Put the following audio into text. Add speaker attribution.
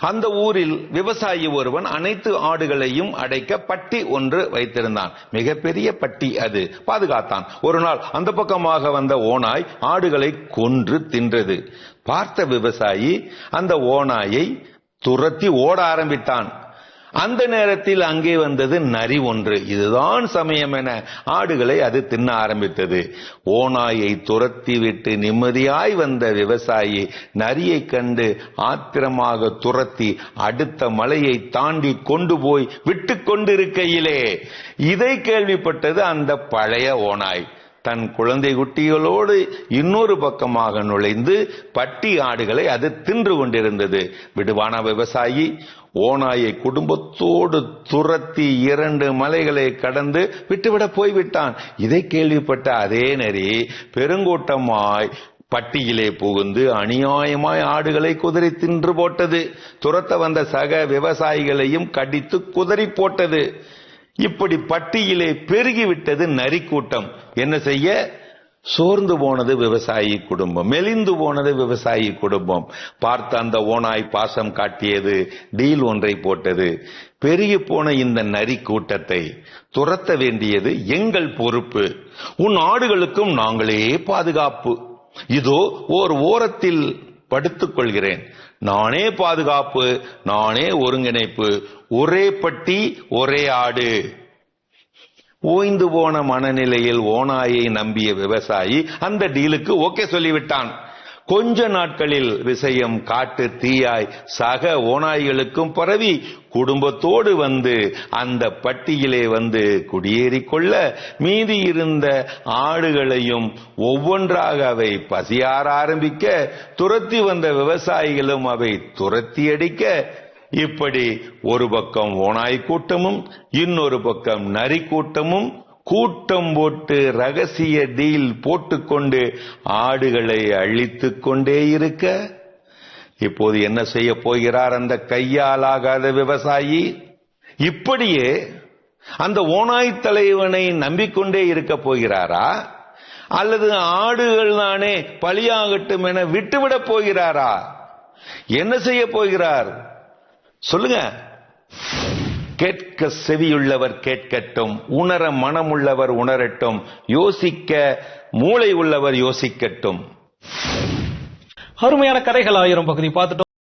Speaker 1: அந்த ஊரில் விவசாயி ஒருவன் அனைத்து ஆடுகளையும் அடைக்க பட்டி ஒன்று வைத்திருந்தான். மிகப்பெரிய பட்டி அது. பாதுகாத்தான். ஒரு நாள் அந்த பக்கமாக வந்த ஓனாய் ஆடுகளை கொன்று தின்றது. பார்த்த விவசாயி அந்த ஓனாயை துரத்தி ஓட ஆரம்பித்தான். அந்த நேரத்தில் அங்கே வந்தது நரி ஒன்று. இதுதான் சமயம் என ஆடுகளை அது தின்ன ஆரம்பித்தது. ஓநாயை துரத்தி விட்டு நிம்மதியாய் வந்த விவசாயி நரியை கண்டு ஆத்திரமாக துரத்தி அடுத்த மலையை தாண்டி கொண்டு போய் விட்டு கொண்டிருக்கையிலே. இதை கேள்விப்பட்டது அந்த பழைய ஓநாய். தன் குழந்தை குட்டிகளோடு இன்னொரு பக்கமாக நுழைந்து பட்டி ஆடுகளை அது தின்று கொண்டிருந்தது. விடுவான விவசாயி ஓநாயை குடும்பத்தோடு துரத்தி இரண்டு மலைகளை கடந்து விட்டுவிட போய்விட்டான். இதை கேள்விப்பட்ட அதே நெறி பெருங்கூட்டமாய் பட்டியிலே புகுந்து அநியாயமாய் ஆடுகளை குதிரை தின்று போட்டது. துரத்த வந்த சக விவசாயிகளையும் கடித்து குதறி போட்டது. இப்படி பட்டியிலே பெருகிவிட்டது நரிக்கூட்டம். என்ன செய்ய? சோர்ந்து போனது விவசாயி குடும்பம். மெலிந்து போனது விவசாயி குடும்பம். பார்த்த அந்த ஓனாய் பாசம் காட்டியது டீல் ஒன்றை போட்டது. பெருகி போன இந்த நரி கூட்டத்தை துரத்த வேண்டியது எங்கள் பொறுப்பு. உன் ஆடுகளுக்கும் நாங்களே பாதுகாப்பு. இதோ ஓர் ஓரத்தில் படுத்துக் கொள்கிறேன் நானே பாதுகாப்பு நானே ஒருங்கிணைப்பு. ஒரே பட்டி ஒரே ஆடு. ஓய்ந்து போன மனநிலையில் ஓனாயை நம்பிய விவசாயி அந்த டீலுக்கு ஓகே சொல்லிவிட்டான். கொஞ்ச நாட்களில் விஷயம் காட்டு தீயாய் சக ஓநாய்களுக்கும் பரவி குடும்பத்தோடு வந்து அந்த பட்டியிலே வந்து குடியேறிக் கொள்ள மீதி இருந்த ஆடுகளையும் ஒவ்வொன்றாக அவை பசியார ஆரம்பிக்க துரத்தி வந்த விவசாயிகளும் அவை துரத்தி அடிக்க இப்படி ஒரு பக்கம் ஓனாய் கூட்டமும் இன்னொரு பக்கம் நரி கூட்டமும் கூட்டம் போட்டு ரகசிய டீல் போட்டுக்கொண்டு ஆடுகளை அழித்து கொண்டே இருக்க. இப்போது என்ன செய்ய போகிறார் அந்த கையாலாகாத விவசாயி? இப்படியே அந்த ஓனாய் தலைவனை நம்பிக்கொண்டே இருக்க போகிறாரா? அல்லது ஆடுகள் தானே பலியாகட்டும் என விட்டுவிடப் போகிறாரா? என்ன செய்ய போகிறார்? சொல்லுங்க. கேட்க செவியுள்ளவர் கேட்கட்டும் உணர மனமுள்ளவர் உணரட்டும் யோசிக்க மூளை உள்ளவர் யோசிக்கட்டும்.
Speaker 2: அருமையான கதைகள் ஆயிரம் பகுதி. பார்த்துட்டோம்.